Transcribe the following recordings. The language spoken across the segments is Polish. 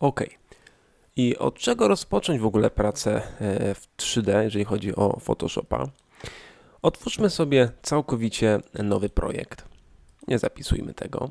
OK. I od czego rozpocząć w ogóle pracę e, w 3D, jeżeli chodzi o Photoshopa? Otwórzmy sobie całkowicie nowy projekt. Nie zapisujmy tego.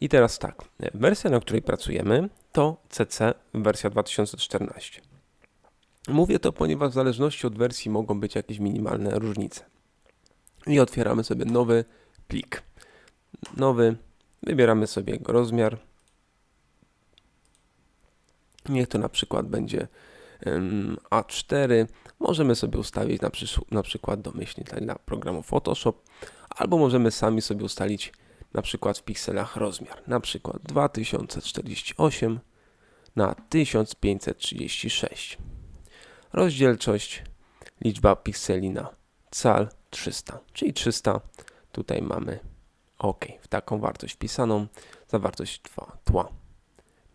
I teraz tak, wersja, na której pracujemy, to CC wersja 2014. Mówię to, ponieważ w zależności od wersji mogą być jakieś minimalne różnice. I otwieramy sobie nowy plik. Nowy, wybieramy sobie jego rozmiar. Niech to na przykład będzie A4. Możemy sobie ustawić na, na przykład domyślnie dla programu Photoshop, albo możemy sami sobie ustalić na przykład w pikselach rozmiar, na przykład 2048 na 1536. Rozdzielczość, liczba pikseli na cal 300, czyli 300. Tutaj mamy OK, w taką wartość wpisaną, zawartość tła,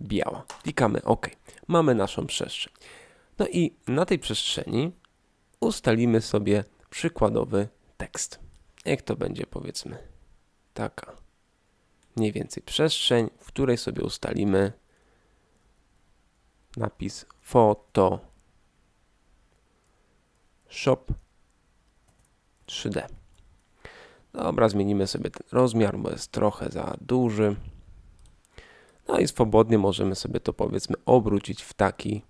biała. Klikamy OK. Mamy naszą przestrzeń. No i na tej przestrzeni ustalimy sobie przykładowy tekst. Jak to będzie powiedzmy taka mniej więcej przestrzeń, w której sobie ustalimy napis Photo Shop 3D. Dobra, zmienimy sobie ten rozmiar, bo jest trochę za duży. No i swobodnie możemy sobie to powiedzmy obrócić w taki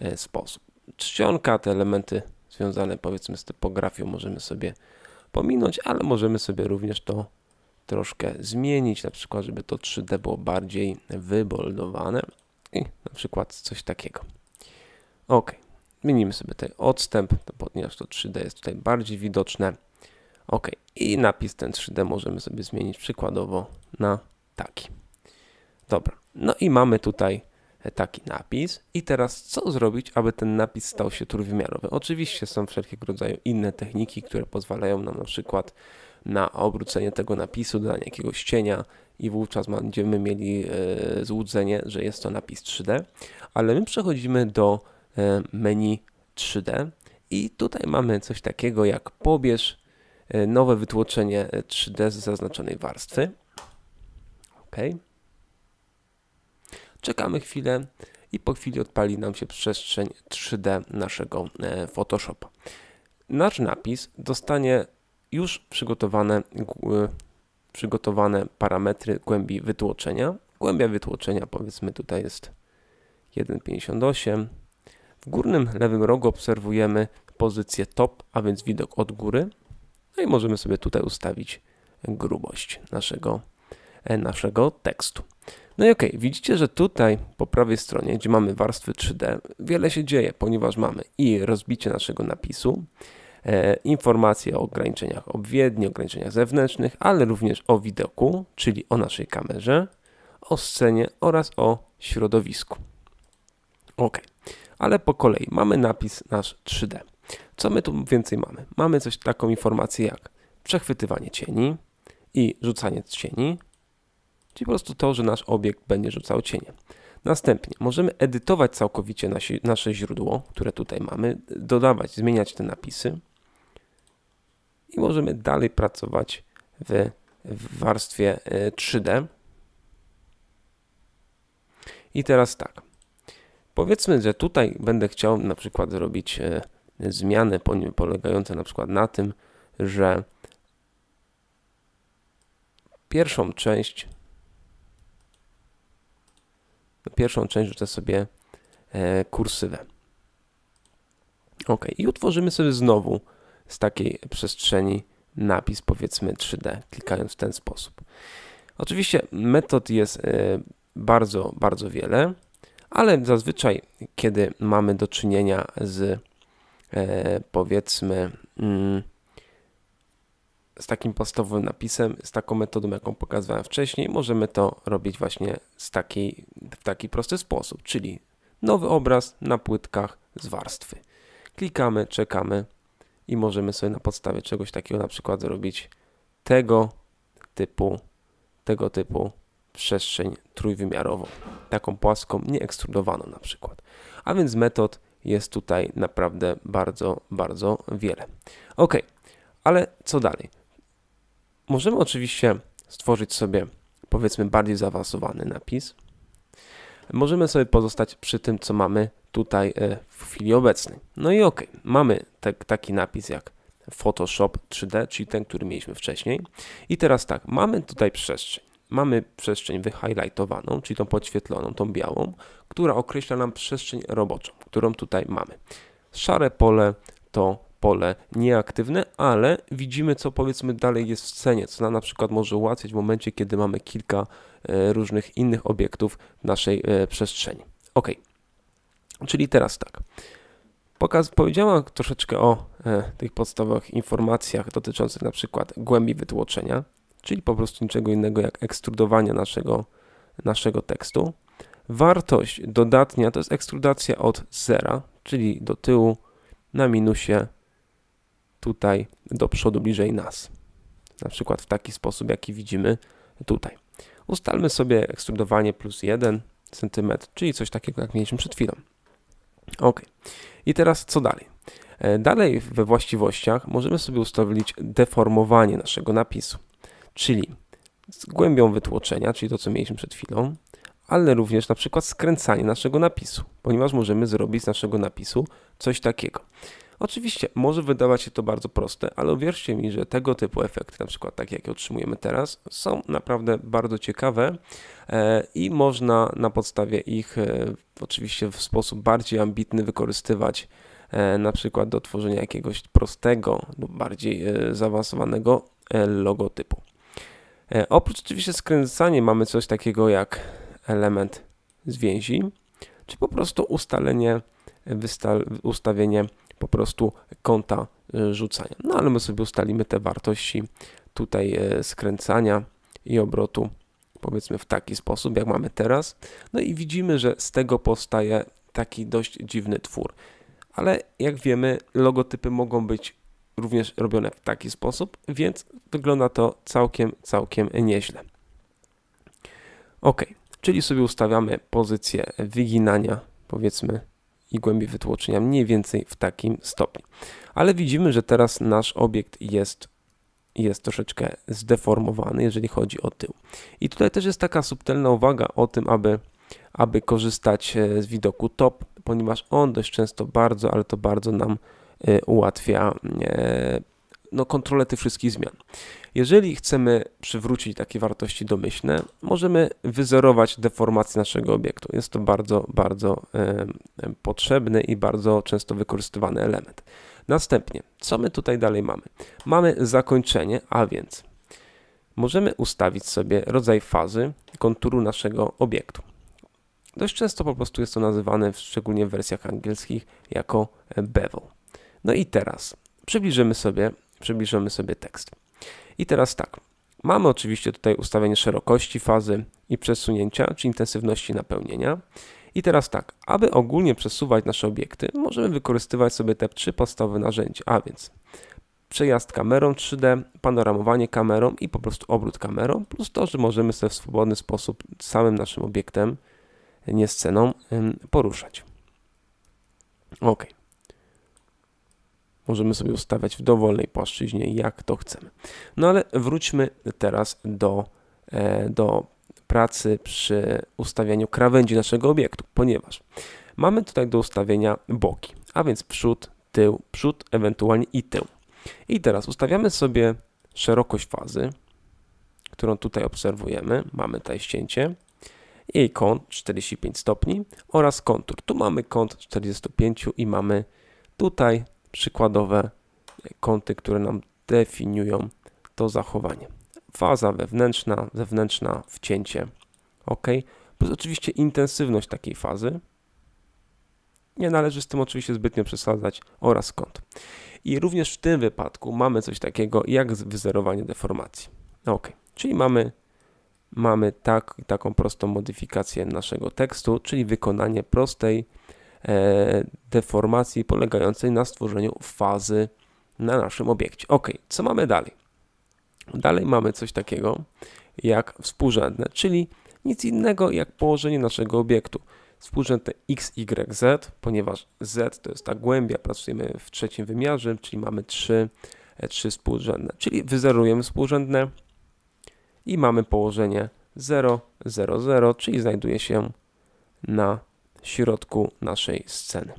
e, sposób. Czcionka, te elementy związane powiedzmy z typografią możemy sobie pominąć, ale możemy sobie również to troszkę zmienić, na przykład, żeby to 3D było bardziej wyboldowane i na przykład coś takiego. Ok, zmienimy sobie tutaj odstęp, ponieważ to 3D jest tutaj bardziej widoczne. Ok, i napis ten 3D możemy sobie zmienić przykładowo na taki. Dobra, no i mamy tutaj taki napis. I teraz co zrobić, aby ten napis stał się trójwymiarowy? Oczywiście są wszelkiego rodzaju inne techniki, które pozwalają nam na przykład na obrócenie tego napisu, dodanie jakiegoś cienia i wówczas będziemy mieli e, złudzenie, że jest to napis 3D, ale my przechodzimy do e, menu 3D i tutaj mamy coś takiego jak pobierz e, nowe wytłoczenie 3D z zaznaczonej warstwy. OK. Czekamy chwilę i po chwili odpali nam się przestrzeń 3D naszego Photoshopa. Nasz napis dostanie już przygotowane, przygotowane parametry głębi wytłoczenia. Głębia wytłoczenia powiedzmy tutaj jest 1,58. W górnym lewym rogu obserwujemy pozycję top, a więc widok od góry. No i możemy sobie tutaj ustawić grubość naszego, e, naszego tekstu. No i ok, widzicie, że tutaj po prawej stronie, gdzie mamy warstwy 3D, wiele się dzieje, ponieważ mamy i rozbicie naszego napisu, E, informacje o ograniczeniach obwiedni, ograniczeniach zewnętrznych, ale również o widoku, czyli o naszej kamerze, o scenie oraz o środowisku. Ok, ale po kolei mamy napis nasz 3D. Co my tu więcej mamy? Mamy coś taką informację jak przechwytywanie cieni i rzucanie cieni, czyli po prostu to, że nasz obiekt będzie rzucał cienie. Następnie możemy edytować całkowicie nasze źródło, które tutaj mamy, dodawać, zmieniać te napisy i możemy dalej pracować w, w warstwie 3D. E, I teraz tak. Powiedzmy, że tutaj będę chciał na przykład zrobić e, zmiany polegające na przykład na tym, że pierwszą część pierwszą część rzucę sobie e, kursywę. OK. I utworzymy sobie znowu z takiej przestrzeni napis powiedzmy 3D, klikając w ten sposób. Oczywiście metod jest e, bardzo, bardzo wiele, ale zazwyczaj, kiedy mamy do czynienia z e, powiedzmy mm, z takim podstawowym napisem, z taką metodą, jaką pokazywałem wcześniej, możemy to robić właśnie z takiej, w taki prosty sposób, czyli nowy obraz na płytkach z warstwy. Klikamy, czekamy, i możemy sobie na podstawie czegoś takiego na przykład zrobić tego typu, tego typu przestrzeń trójwymiarową, taką płaską, nieekstrudowaną na przykład. A więc metod jest tutaj naprawdę bardzo, bardzo wiele. Ok, ale co dalej? Możemy oczywiście stworzyć sobie powiedzmy bardziej zaawansowany napis, możemy sobie pozostać przy tym, co mamy tutaj e, w chwili obecnej. No i ok, mamy te, taki napis jak Photoshop 3D, czyli ten, który mieliśmy wcześniej. I teraz tak, mamy tutaj przestrzeń. Mamy przestrzeń wyhighlightowaną, czyli tą podświetloną, tą białą, która określa nam przestrzeń roboczą, którą tutaj mamy. Szare pole to pole nieaktywne, ale widzimy, co powiedzmy dalej jest w scenie, co nam na przykład może ułatwiać w momencie, kiedy mamy kilka e, różnych innych obiektów w naszej e, przestrzeni. Ok, czyli teraz tak. Pokaz, powiedziałam troszeczkę o e, tych podstawowych informacjach dotyczących na przykład głębi wytłoczenia, czyli po prostu niczego innego jak ekstrudowania naszego, naszego tekstu. Wartość dodatnia to jest ekstrudacja od zera, czyli do tyłu na minusie tutaj do przodu bliżej nas. Na przykład w taki sposób, jaki widzimy tutaj. Ustalmy sobie ekstrudowanie plus 1 cm, czyli coś takiego, jak mieliśmy przed chwilą. Ok. I teraz co dalej? E, dalej we właściwościach możemy sobie ustawić deformowanie naszego napisu, czyli z głębią wytłoczenia, czyli to, co mieliśmy przed chwilą, ale również na przykład skręcanie naszego napisu, ponieważ możemy zrobić z naszego napisu coś takiego. Oczywiście może wydawać się to bardzo proste, ale uwierzcie mi, że tego typu efekty, na przykład takie jakie otrzymujemy teraz, są naprawdę bardzo ciekawe e, i można na podstawie ich e, oczywiście w sposób bardziej ambitny wykorzystywać e, na przykład do tworzenia jakiegoś prostego lub bardziej zaawansowanego logotypu. Oprócz oczywiście skręcania mamy coś takiego jak element zwięzi, czy po prostu ustalenie, ustawienie po prostu kąta e, rzucania. No ale my sobie ustalimy te wartości tutaj e, skręcania i obrotu powiedzmy w taki sposób, jak mamy teraz. No i widzimy, że z tego powstaje taki dość dziwny twór. Ale jak wiemy, logotypy mogą być również robione w taki sposób, więc wygląda to całkiem, całkiem nieźle. Ok, czyli sobie ustawiamy pozycję wyginania, powiedzmy i głębi wytłoczenia mniej więcej w takim stopniu. Ale widzimy, że teraz nasz obiekt jest, jest troszeczkę zdeformowany, jeżeli chodzi o tył. I tutaj też jest taka subtelna uwaga o tym, aby, aby korzystać e, z widoku top, ponieważ on dość często bardzo, ale to bardzo nam e, ułatwia e, no, kontrolę tych wszystkich zmian. Jeżeli chcemy przywrócić takie wartości domyślne, możemy wyzerować deformację naszego obiektu. Jest to bardzo, bardzo potrzebny i bardzo często wykorzystywany element. Następnie, co my tutaj dalej mamy? Mamy zakończenie, a więc możemy ustawić sobie rodzaj fazy konturu naszego obiektu. Dość często po prostu jest to nazywane, szczególnie w wersjach angielskich, jako bevel. No i teraz przybliżymy sobie, przybliżymy sobie tekst. I teraz tak, mamy oczywiście tutaj ustawienie szerokości fazy i przesunięcia, czy intensywności napełnienia. I teraz tak, aby ogólnie przesuwać nasze obiekty, możemy wykorzystywać sobie te trzy podstawowe narzędzia, a więc przejazd kamerą 3D, panoramowanie kamerą i po prostu obrót kamerą, plus to, że możemy sobie w swobodny sposób samym naszym obiektem, nie sceną, poruszać. Ok. Możemy sobie ustawiać w dowolnej płaszczyźnie, jak to chcemy. No ale wróćmy teraz do, e, do pracy przy ustawianiu krawędzi naszego obiektu, ponieważ mamy tutaj do ustawienia boki, a więc przód, tył, przód, ewentualnie i tył. I teraz ustawiamy sobie szerokość fazy, którą tutaj obserwujemy. Mamy tutaj ścięcie, jej kąt 45 stopni oraz kontur. Tu mamy kąt 45 i mamy tutaj przykładowe kąty, które nam definiują to zachowanie. Faza wewnętrzna, zewnętrzna, wcięcie. OK. Plus oczywiście intensywność takiej fazy. Nie należy z tym oczywiście zbytnio przesadzać oraz kąt. I również w tym wypadku mamy coś takiego jak wyzerowanie deformacji. OK. Czyli mamy, mamy tak, taką prostą modyfikację naszego tekstu, czyli wykonanie prostej deformacji polegającej na stworzeniu fazy na naszym obiekcie. Ok, co mamy dalej? Dalej mamy coś takiego jak współrzędne, czyli nic innego jak położenie naszego obiektu. Współrzędne x, y, z, ponieważ z to jest ta głębia, pracujemy w trzecim wymiarze, czyli mamy trzy, e, trzy współrzędne. Czyli wyzerujemy współrzędne i mamy położenie 0, 0, 0, czyli znajduje się na środku naszej sceny.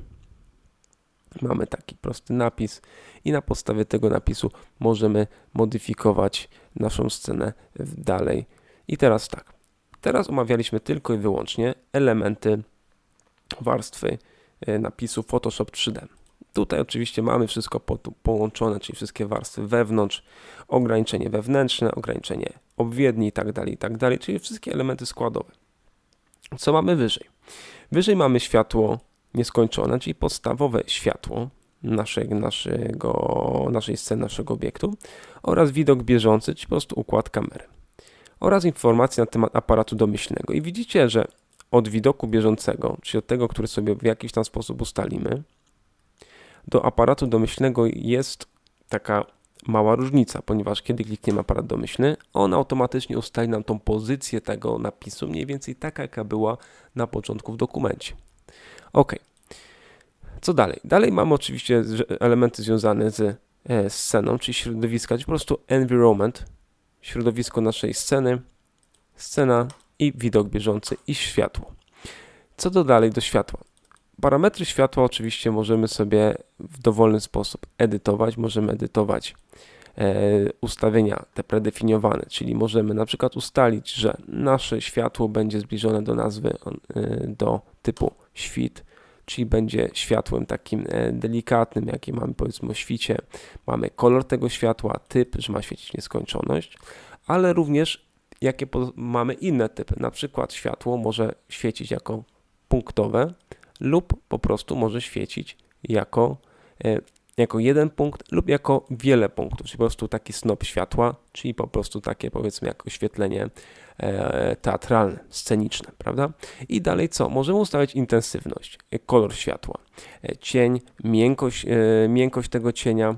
Mamy taki prosty napis i na podstawie tego napisu możemy modyfikować naszą scenę dalej. I teraz tak. Teraz omawialiśmy tylko i wyłącznie elementy warstwy e, napisu Photoshop 3D. Tutaj oczywiście mamy wszystko po, połączone, czyli wszystkie warstwy wewnątrz, ograniczenie wewnętrzne, ograniczenie obwiedni i tak dalej, i tak czyli wszystkie elementy składowe. Co mamy wyżej? Wyżej mamy światło nieskończone, czyli podstawowe światło naszego, naszego, naszej sceny, naszego obiektu oraz widok bieżący, czyli po prostu układ kamery oraz informacje na temat aparatu domyślnego. I widzicie, że od widoku bieżącego, czyli od tego, który sobie w jakiś tam sposób ustalimy, do aparatu domyślnego jest taka mała różnica, ponieważ kiedy klikniemy aparat domyślny, on automatycznie ustali nam tą pozycję tego napisu, mniej więcej taka, jaka była na początku w dokumencie. Ok. Co dalej? Dalej mamy oczywiście z- elementy związane z e, sceną, czyli środowiska, czyli po prostu environment, środowisko naszej sceny, scena i widok bieżący i światło. Co do dalej do światła? Parametry światła oczywiście możemy sobie w dowolny sposób edytować. Możemy edytować e, ustawienia te predefiniowane, czyli możemy na przykład ustalić, że nasze światło będzie zbliżone do nazwy e, do typu świt, czyli będzie światłem takim e, delikatnym, jakie mamy powiedzmy o świcie. Mamy kolor tego światła, typ, że ma świecić nieskończoność, ale również jakie mamy inne typy. Na przykład światło może świecić jako punktowe lub po prostu może świecić jako, e, jako jeden punkt lub jako wiele punktów, czyli po prostu taki snop światła, czyli po prostu takie powiedzmy jak oświetlenie e, teatralne, sceniczne, prawda? I dalej co? Możemy ustawić intensywność, e, kolor światła, cień, miękkość, miękkość tego cienia,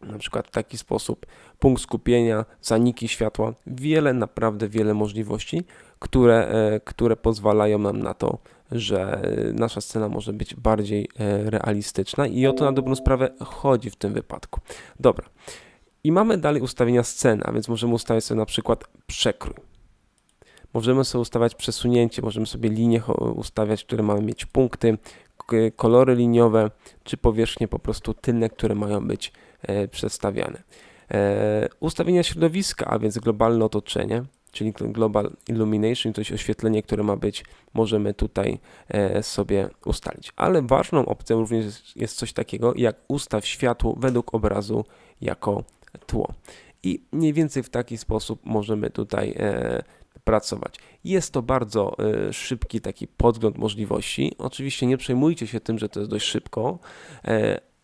na przykład w taki sposób, punkt skupienia, zaniki światła, wiele, naprawdę wiele możliwości, które, które pozwalają nam na to, że nasza scena może być bardziej e, realistyczna i o to na dobrą sprawę chodzi w tym wypadku. Dobra. I mamy dalej ustawienia sceny, a więc możemy ustawić sobie na przykład przekrój. Możemy sobie ustawiać przesunięcie, możemy sobie linie ustawiać, które mają mieć punkty, kolory liniowe, czy powierzchnie po prostu tylne, które mają być e, przedstawiane. E, ustawienia środowiska, a więc globalne otoczenie, czyli Global Illumination, to jest oświetlenie, które ma być, możemy tutaj e, sobie ustalić. Ale ważną opcją również jest, coś takiego jak ustaw światło według obrazu jako tło. I mniej więcej w taki sposób możemy tutaj e, pracować. Jest to bardzo e, szybki taki podgląd możliwości. Oczywiście nie przejmujcie się tym, że to jest dość szybko,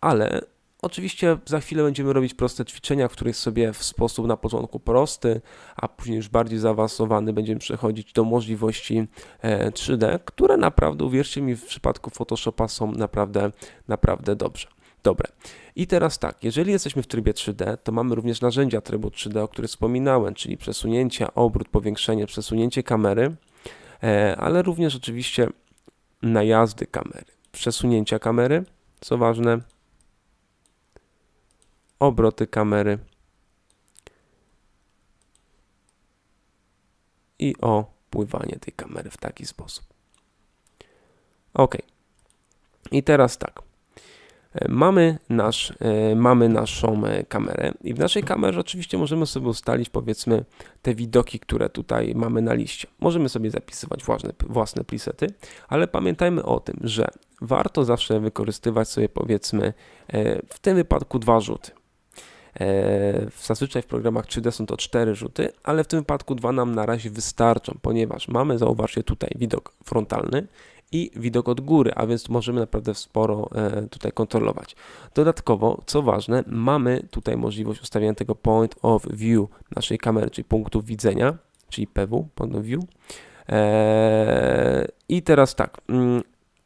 ale oczywiście za chwilę będziemy robić proste ćwiczenia, w których sobie w sposób na początku prosty, a później już bardziej zaawansowany będziemy przechodzić do możliwości e, 3D, które naprawdę, uwierzcie mi, w przypadku Photoshopa są naprawdę, naprawdę dobrze. Dobre. I teraz tak, jeżeli jesteśmy w trybie 3D, to mamy również narzędzia trybu 3D, o których wspominałem, czyli przesunięcie, obrót, powiększenie, przesunięcie kamery, e, ale również oczywiście najazdy kamery, przesunięcia kamery, co ważne, obroty kamery i opływanie tej kamery w taki sposób. Ok. I teraz tak. E, Mamy, nasz, e, mamy naszą e, kamerę i w naszej kamerze oczywiście możemy sobie ustalić powiedzmy te widoki, które tutaj mamy na liście. Możemy sobie zapisywać własne, własne presety, ale pamiętajmy o tym, że warto zawsze wykorzystywać sobie powiedzmy w tym wypadku dwa rzuty. E, Zazwyczaj w programach 3D są to cztery rzuty, ale w tym wypadku dwa nam na razie wystarczą, ponieważ mamy, zauważcie tutaj, widok frontalny i widok od góry, a więc możemy naprawdę sporo e, tutaj kontrolować. Dodatkowo, co ważne, mamy tutaj możliwość ustawienia tego point of view naszej kamery, czyli punktu widzenia, czyli PW, point of view. E, I teraz tak, mm,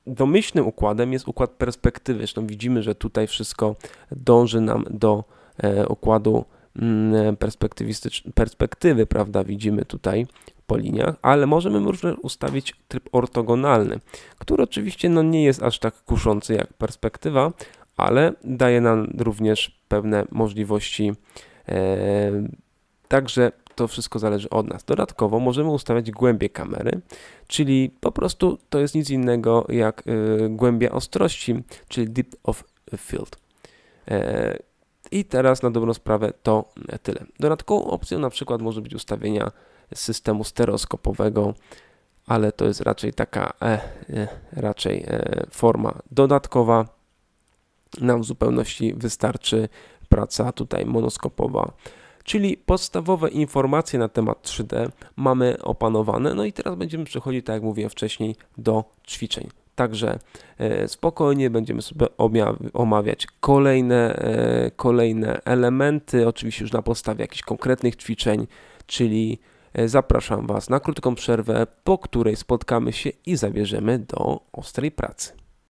domyślnym układem jest układ perspektywy. Zresztą widzimy, że tutaj wszystko dąży nam do e, układu mm, perspektywistycz- perspektywy, prawda? Widzimy tutaj po liniach, ale możemy również ustawić tryb ortogonalny, który oczywiście no, nie jest aż tak kuszący jak perspektywa, ale daje nam również pewne możliwości. E, także to wszystko zależy od nas. Dodatkowo możemy ustawiać głębie kamery, czyli po prostu to jest nic innego jak głębia ostrości, czyli depth of field. I teraz na dobrą sprawę to tyle. Dodatkową opcją na przykład może być ustawienia systemu stereoskopowego, ale to jest raczej taka e, e, raczej e, forma dodatkowa. Nam w zupełności wystarczy praca tutaj monoskopowa. Czyli podstawowe informacje na temat 3D mamy opanowane, no i teraz będziemy przechodzić, tak jak mówiłem wcześniej, do ćwiczeń. Także e, spokojnie będziemy sobie omawiać kolejne, e, kolejne elementy, oczywiście już na podstawie jakichś konkretnych ćwiczeń, czyli e, zapraszam Was na krótką przerwę, po której spotkamy się i zabierzemy do ostrej pracy.